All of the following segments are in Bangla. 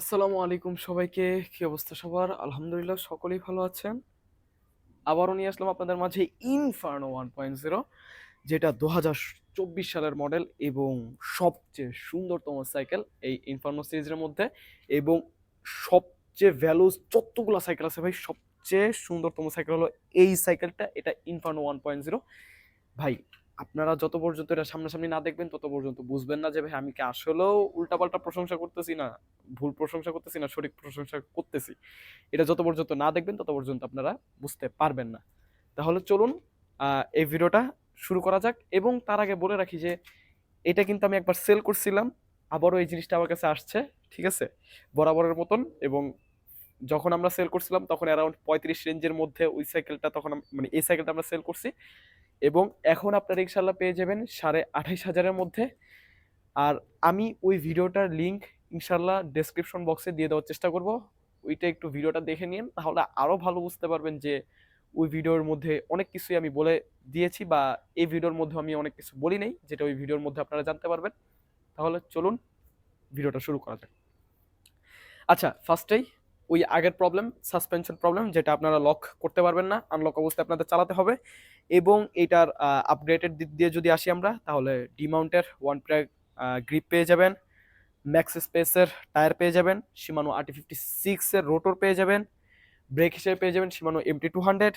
আসসালামু আলাইকুম সবাইকে। কি অবস্থা সবার? আলহামদুলিল্লাহ সকলেই ভালো আছেন। আবারও নিয়ে আসলাম আপনাদের মাঝে ইনফার্নো ওয়ান পয়েন্ট জিরো যেটা দু হাজার চব্বিশ সালের মডেল এবং সবচেয়ে সুন্দরতম সাইকেল এই ইনফার্নো সিরিজের মধ্যে এবং সবচেয়ে ভ্যালুজ যতগুলো সাইকেল আছে ভাই, সবচেয়ে সুন্দরতম সাইকেল হলো এই সাইকেলটা এটা ইনফার্নো ওয়ান পয়েন্ট জিরো ভাই আপনারা যত পর্যন্ত এটা সামনাসামনি না দেখবেন, তত পর্যন্ত বুঝবেন না যে, ভাই, আমি কি আসলেও উল্টাপাল্টা প্রশংসা করতেছি না? ভুল প্রশংসা করতেছি না? সঠিক প্রশংসা করতেছি? এটা যত পর্যন্ত না দেখবেন, তত পর্যন্ত আপনারা বুঝতে পারবেন না। তাহলে চলুন এই ভিডিওটা শুরু করা যাক এবং তার আগে বলে রাখি যে, এটা কিন্তু আমি একবার সেল করছিলাম, আবারও এই জিনিসটা আমার কাছে আসছে, ঠিক আছে? বরাবরের মতন এবং যখন আমরা সেল করছিলাম, তখন অ্যারাউন্ড পঁয়ত্রিশ রেঞ্জের মধ্যে ওই সাইকেলটা তখন মানে এই সাইকেলটা আমরা সেল করছি। এবং এখন আপনারা ইনশাল্লাহ পেয়ে যাবেন সাড়ে আঠাইশ হাজারের মধ্যে। আর আমি ওই ভিডিওটার লিঙ্ক ইনশাল্লাহ ডেসক্রিপশন বক্সে দিয়ে দেওয়ার চেষ্টা করব। ওইটা একটু ভিডিওটা দেখে নিন, তাহলে আরও ভালো বুঝতে পারবেন যে ওই ভিডিওর মধ্যে অনেক কিছুই আমি বলে দিয়েছি বা এই ভিডিওর মধ্যে আমি অনেক কিছু বলি নাই, যেটা ওই ভিডিওর মধ্যে আপনারা জানতে পারবেন। তাহলে চলুন ভিডিওটা শুরু করা যাক। আচ্ছা ফার্স্টেই ওই আগের প্রবলেম সাসপেনশন প্রবলেম যেটা আপনারা লক করতে পারবেন না আনলক অবস্থায় আপনাদের চালাতে হবে এবং এটার আপগ্রেডেড দিক দিয়ে যদি আসি আমরা, তাহলে ডিমাউন্টের ওয়ান প্রায় গ্রিপ পেয়ে যাবেন ম্যাক্স স্পেসের টায়ার পেয়ে যাবেন সীমানো আরটি ফিফটি সিক্সের রোটর পেয়ে যাবেন ব্রেক হিসেবে পেয়ে যাবেন সীমানো এমটি টু হান্ড্রেড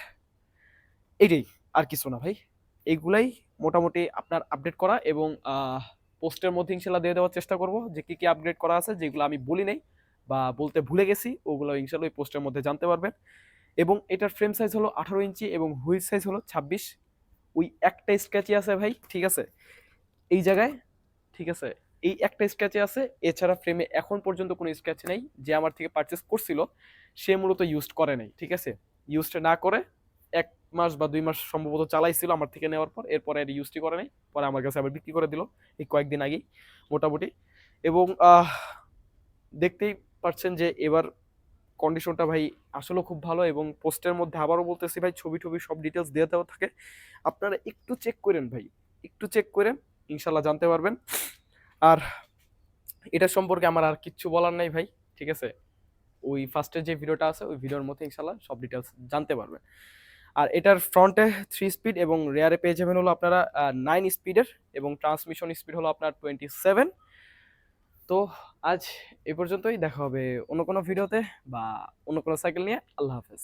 এটাই আর কিছু না ভাই। এইগুলাই মোটামুটি আপনার আপডেট করা এবং পোস্টের মধ্যে ইনশাল্লাহ দিয়ে দেওয়ার চেষ্টা করব যে কী কী আপগ্রেড করা আছে, যেগুলো আমি বলি নাই। বা বলতে ভুলে গেছি, ওগুলো ইনশাল্লাহ ওই পোস্টের মধ্যে জানতে পারবেন। এবং এটার ফ্রেম সাইজ হলো আঠারো ইঞ্চি এবং হুইল সাইজ হলো ছাব্বিশ। ওই একটা স্ক্র্যাচই আছে ভাই, ঠিক আছে? এই জায়গায়, ঠিক আছে? এই একটা স্ক্র্যাচে আছে, এছাড়া ফ্রেমে এখন পর্যন্ত কোনো স্ক্র্যাচ নেই। যে আমার থেকে পারচেস করছিল, সে মূলত ইউজ করে নাই, ঠিক আছে? ইউজটা না করে এক মাস বা দুই মাস সম্ভবত চালাইছিল আমার থেকে নেওয়ার পর, এরপরে আর ইউজটি করে নাই। পরে আমার কাছে আবার বিক্রি করে দিল, এই কয়েকদিন আগেই, মোটামুটি। এবং দেখতেই পাচ্ছেন যে এবার কন্ডিশনটা ভাই আসলে খুব ভালো এবং পোস্টের মধ্যে আবারও বলতেছি ভাই, ছবি টবি সব ডিটেলস দিয়ে দেওয়া থাকে। আপনারা একটু চেক করেন ভাই, একটু চেক করেন ইনশাল্লাহ জানতে পারবেন। আর এটা সম্পর্কে আমার আর কিচ্ছু বলার নাই ভাই, ঠিক আছে? ওই ফার্স্টের যে ভিডিওটা আছে, ওই ভিডিওর মধ্যে ইনশাল্লাহ সব ডিটেলস জানতে পারবেন। আর এটার ফ্রন্টে থ্রি স্পিড এবং রেয়ারে পেয়ে যাবেন হলো আপনারা নাইন স্পিডের এবং ট্রান্সমিশন স্পিড হলো আপনার টোয়েন্টি সেভেন তো আজ এ পর্যন্তই, দেখা হবে অন্য কোনো ভিডিওতে বা অন্য কোনো সাইকেল নিয়ে। আল্লাহ হাফেজ।